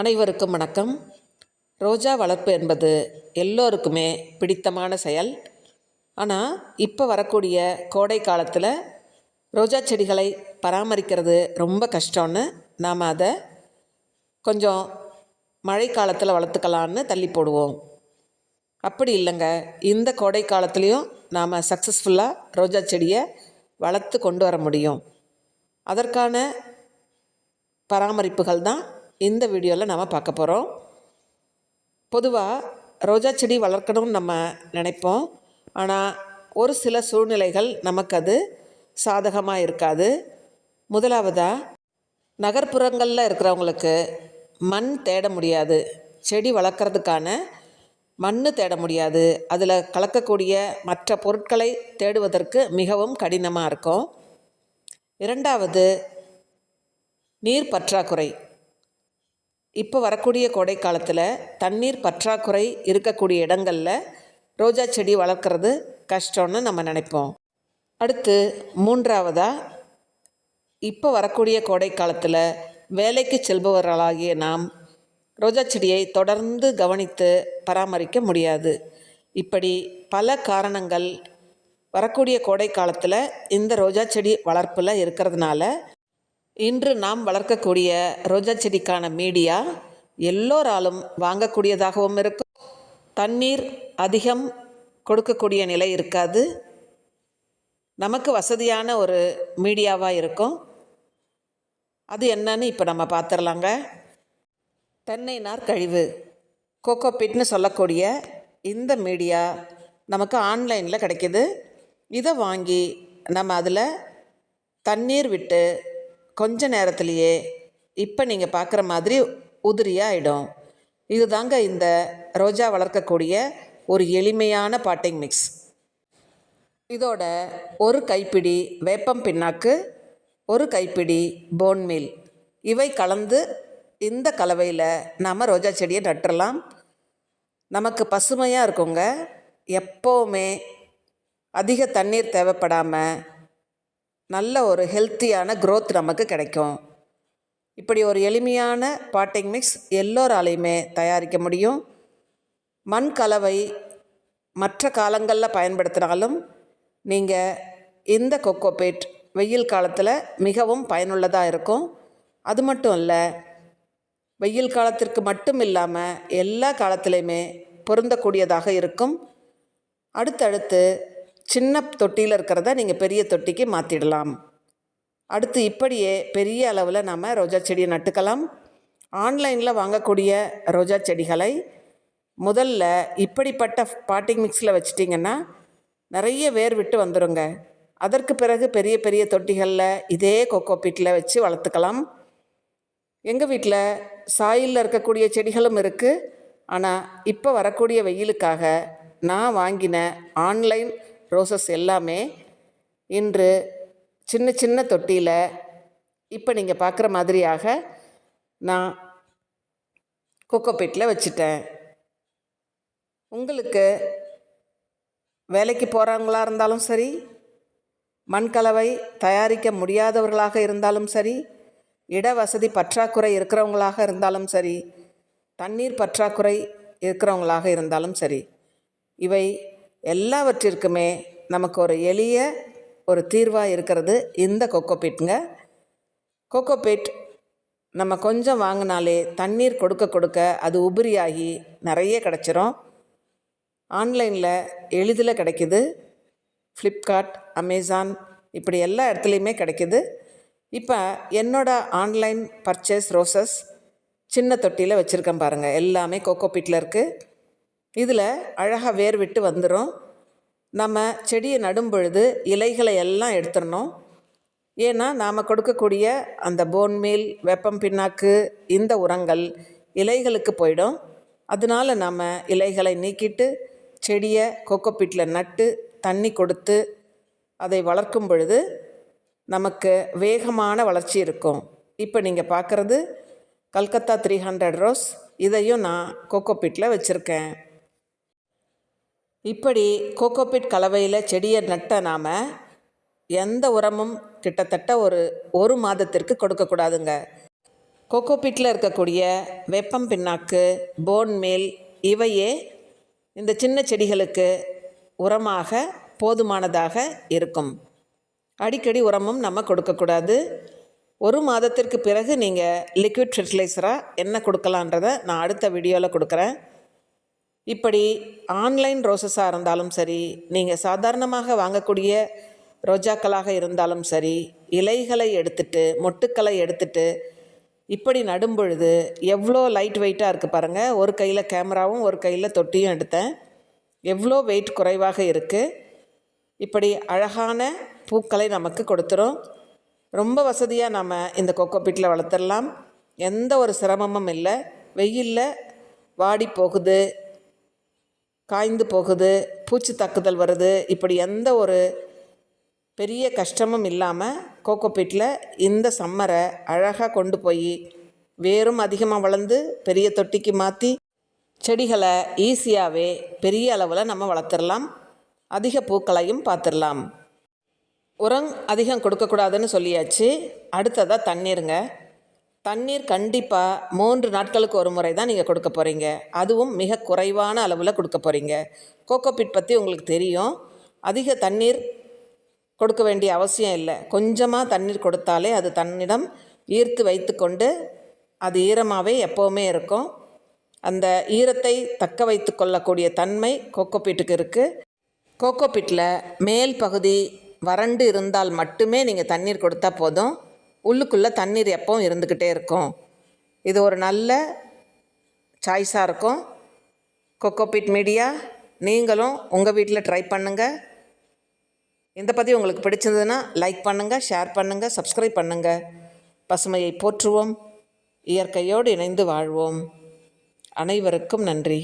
அனைவருக்கும் வணக்கம். ரோஜா வளர்ப்பு என்பது எல்லோருக்குமே பிடித்தமான செயல். ஆனால் இப்போ வரக்கூடிய கோடை காலத்தில் ரோஜா செடிகளை பராமரிக்கிறது ரொம்ப கஷ்டம்னு நாம் அதை கொஞ்சம் மழை காலத்தில் வளர்த்துக்கலான்னு தள்ளி போடுவோம். அப்படி இல்லைங்க. இந்த கோடை காலத்துலேயும் நாம் சக்ஸஸ்ஃபுல்லாக ரோஜா செடியை வளர்த்து கொண்டு வர முடியும். அதற்கான பராமரிப்புகள் தான் இந்த வீடியோவில் நாம் பார்க்க போகிறோம் பொதுவாக ரோஜா செடி வளர்க்கணும்னு நம்ம நினைப்போம். ஆனால் ஒரு சில சூழ்நிலைகள் நமக்கு அது சாதகமாக இருக்காது. முதலாவதாக நகர்ப்புறங்களில் இருக்கிறவங்களுக்கு மண் தேட முடியாது. செடி வளர்க்குறதுக்கான மண் தேட முடியாது. அதில் கலக்கக்கூடிய மற்ற பொருட்களை தேடுவதற்கு மிகவும் கடினமாக இருக்கும். இரண்டாவது நீர் பற்றாக்குறை. இப்போ வரக்கூடிய கோடை காலத்தில் தண்ணீர் பற்றாக்குறை இருக்கக்கூடிய இடங்களில் ரோஜா செடி வளர்க்குறது கஷ்டம்னு நம்ம நினைப்போம். அடுத்து மூன்றாவதாக இப்போ வரக்கூடிய கோடை காலத்தில் வேலைக்கு செல்பவர்களாகிய நாம் ரோஜா செடியை தொடர்ந்து கவனித்து பராமரிக்க முடியாது. இப்படி பல காரணங்கள் வரக்கூடிய கோடை காலத்தில் இந்த ரோஜா செடி வளர்ப்பில் இருக்கிறதுனால இன்று நாம் வளர்க்கக்கூடிய ரோஜா செடிக்கான மீடியா எல்லோராலும் வாங்கக்கூடியதாகவும் இருக்கும். தண்ணீர் அதிகம் கொடுக்கக்கூடிய நிலை இருக்காது. நமக்கு வசதியான ஒரு மீடியாவாக இருக்கும். அது என்னன்னு இப்போ நம்ம பார்த்துடலாங்க தென்னை நார் கழிவு. கோகோபிட்னு சொல்லக்கூடிய இந்த மீடியா நமக்கு ஆன்லைனில் கிடைக்கிது. இதை வாங்கி நம்ம அதில் தண்ணீர் விட்டு கொஞ்ச நேரத்திலேயே இப்போ நீங்கள் பார்க்குற மாதிரி உதிரியாக ஆகிடும் இது தாங்க இந்த ரோஜா வளர்க்கக்கூடிய ஒரு எளிமையான பாட்டிங் மிக்ஸ். இதோட ஒரு கைப்பிடி வேப்பம் பின்னாக்கு ஒரு கைப்பிடி போன் மீல் இவை கலந்து இந்த கலவையில் நாம் ரோஜா செடியை நட்டுறலாம். நமக்கு பசுமையாக இருக்குங்க. எப்போவுமே அதிக தண்ணீர் தேவைப்படாமல் நல்ல ஒரு ஹெல்த்தியான க்ரோத் நமக்கு கிடைக்கும். இப்படி ஒரு எளிமையான பாட்டிங் மிக்ஸ் எல்லோராலையுமே தயாரிக்க முடியும். மண் கலவை மற்ற காலங்களில் பயன்படுத்தினாலும் நீங்கள் இந்த கொக்கோபேட் வெயில் காலத்தில் மிகவும் பயனுள்ளதாக இருக்கும். அது மட்டும் இல்லை வெயில் காலத்திற்கு மட்டும் இல்லாமல் எல்லா காலத்துலேயுமே பொருந்தக்கூடியதாக இருக்கும். அடுத்தடுத்து சின்ன தொட்டியில் இருக்கிறத நீங்கள் பெரிய தொட்டிக்கு மாற்றிடலாம் அடுத்து இப்படியே பெரிய அளவில் நாம் ரோஜா செடியை நட்டுக்கலாம். ஆன்லைனில் வாங்கக்கூடிய ரோஜா செடிகளை முதல்ல இப்படிப்பட்ட பாட்டிங் மிக்ஸில் வச்சிட்டிங்கன்னா நிறைய வேர் விட்டு வந்துடுங்க அதற்கு பிறகு பெரிய பெரிய தொட்டிகளில் இதே கொக்கோ பீட்டில் வச்சு வளர்த்துக்கலாம். எங்கள் வீட்டில் சாயிலில் இருக்கக்கூடிய செடிகளும் இருக்குது ஆனால் இப்போ வரக்கூடிய வெயிலுக்காக நான் வாங்கின ஆன்லைன் ரோசஸ் எல்லாமே இன்று சின்ன சின்ன தொட்டியில் இப்போ நீங்கள் பார்க்குற மாதிரியாக நான் கொக்கோபீட்டில் வச்சுட்டேன். உங்களுக்கு வேலைக்கு போகிறவங்களா இருந்தாலும் சரி மண் கலவை தயாரிக்க முடியாதவர்களாக இருந்தாலும் சரி இட வசதி பற்றாக்குறை இருக்கிறவங்களாக இருந்தாலும் சரி தண்ணீர் பற்றாக்குறை இருக்கிறவங்களாக இருந்தாலும் சரி இவை எல்லாவற்றிற்குமே நமக்கு ஒரு எளிய ஒரு தீர்வாக இருக்கிறது இந்த கொக்கோபீட்டுங்க கொக்கோபீட் நம்ம கொஞ்சம் வாங்கினாலே தண்ணீர் கொடுக்க கொடுக்க அது உபரியாகி நிறைய கிடச்சிரும். ஆன்லைனில் எளிதில் கிடைக்குது. ஃப்ளிப்கார்ட் அமேசான் இப்படி எல்லா இடத்துலையுமே கிடைக்குது. இப்போ என்னோட ஆன்லைன் பர்ச்சேஸ் ரோசஸ் சின்ன தொட்டியில் வச்சுருக்கேன் பாருங்கள் எல்லாமே கோகோபீட்டில் இருக்குது இதில் அழகாக வேர் விட்டு வந்துடும் நம்ம செடியை நடும் பொழுது இலைகளை எல்லாம் எடுத்துடணும். ஏன்னா நாம் கொடுக்கக்கூடிய அந்த போன் மீல் பின்னாக்கு இந்த உரங்கள் இலைகளுக்கு போயிடும். அதனால நாம் இலைகளை நீக்கிட்டு செடியை கொக்கோபீட்டில் நட்டு தண்ணி கொடுத்து அதை வளர்க்கும் பொழுது நமக்கு வேகமான வளர்ச்சி இருக்கும். இப்போ நீங்கள் பார்க்குறது கல்கத்தா த்ரீ ஹண்ட்ரட் ரோஸ் இதையும் நான் கோகோபீட்டில் வச்சுருக்கேன். இப்படி கோகோபிட் கலவையில் செடியை நட்ட நாம் எந்த உரமும் கிட்டத்தட்ட ஒரு ஒரு மாதத்திற்கு கொடுக்கக்கூடாதுங்க. கோகோபீட்டில் இருக்கக்கூடிய வெப்பம் பின்னாக்கு போன் மேல் இவையே இந்த சின்ன செடிகளுக்கு உரமாக போதுமானதாக இருக்கும். அடிக்கடி உரமும் நம்ம கொடுக்கக்கூடாது. ஒரு மாதத்திற்கு பிறகு நீங்கள் லிக்விட் ஃபெர்டிலைசராக என்ன கொடுக்கலான்றதை நான் அடுத்த வீடியோவில் கொடுக்குறேன். இப்படி ஆன்லைன் ரோசஸாக இருந்தாலும் சரி நீங்கள் சாதாரணமாக வாங்கக்கூடிய ரோஜாக்களாக இருந்தாலும் சரி இலைகளை எடுத்துட்டு மொட்டுக்களை எடுத்துட்டு இப்படி நடும் பொழுது எவ்வளோ லைட் வெயிட்டாக இருக்குது பாருங்கள் ஒரு கையில் கேமராவும் ஒரு கையில் தொட்டியும் எடுத்தேன். எவ்வளோ வெயிட் குறைவாக இருக்குது இப்படி அழகான பூக்களை நமக்கு கொடுத்துரும். ரொம்ப வசதியாக நம்ம இந்த கொக்கோ பீட்டில் வளர்த்துடலாம். எந்த ஒரு சிரமமும் இல்லை. வெயிலில் வாடி போகுது. காய்ந்து போகுது பூச்சி தாக்குதல் வருது இப்படி எந்த ஒரு பெரிய கஷ்டமும் இல்லாமல் கோகோபீட்டில் இந்த சம்மரை அழகாக கொண்டு போய் வேரும் அதிகமாக வளர்ந்து பெரிய தொட்டிக்கு மாற்றி செடிகளை ஈஸியாகவே பெரிய அளவில் நம்ம வளர்த்துடலாம். அதிக பூக்களையும் பார்த்துடலாம். உரம் அதிகம் கொடுக்கக்கூடாதுன்னு சொல்லியாச்சு. அடுத்ததாக தண்ணீருங்க. தண்ணீர் கண்டிப்பாக மூன்று நாட்களுக்கு ஒரு முறை தான் நீங்கள் கொடுக்க போகிறீங்க அதுவும் மிக குறைவான அளவில் கொடுக்க போகிறீங்க கோகோபிட் பற்றி உங்களுக்கு தெரியும். அதிக தண்ணீர் கொடுக்க வேண்டிய அவசியம் இல்லை. கொஞ்சமாக தண்ணீர் கொடுத்தாலே அது தன்னிடம் ஈர்த்து வைத்துக்கொண்டு அது ஈரமாகவே எப்போவுமே இருக்கும். அந்த ஈரத்தை தக்க வைத்து கொள்ளக்கூடிய தன்மை கோகோபீட்டுக்கு இருக்குது கோகோபீட்டில் மேல் பகுதி வறண்டு இருந்தால் மட்டுமே நீங்கள் தண்ணீர் கொடுத்தா போதும். உள்ளுக்குள்ளே தண்ணீர் எப்பவும் இருந்துக்கிட்டே இருக்கும். இது ஒரு நல்ல சாய்ஸாக இருக்கும். கொக்கோபிட் மீடியா நீங்களும் உங்கள் வீட்டில் ட்ரை பண்ணுங்கள் இந்த பதிவு உங்களுக்கு பிடிச்சிருந்ததுன்னா லைக் பண்ணுங்கள் ஷேர் பண்ணுங்கள் சப்ஸ்கிரைப் பண்ணுங்கள் பசுமையை போற்றுவோம் இயற்கையோடு இணைந்து வாழ்வோம். அனைவருக்கும் நன்றி.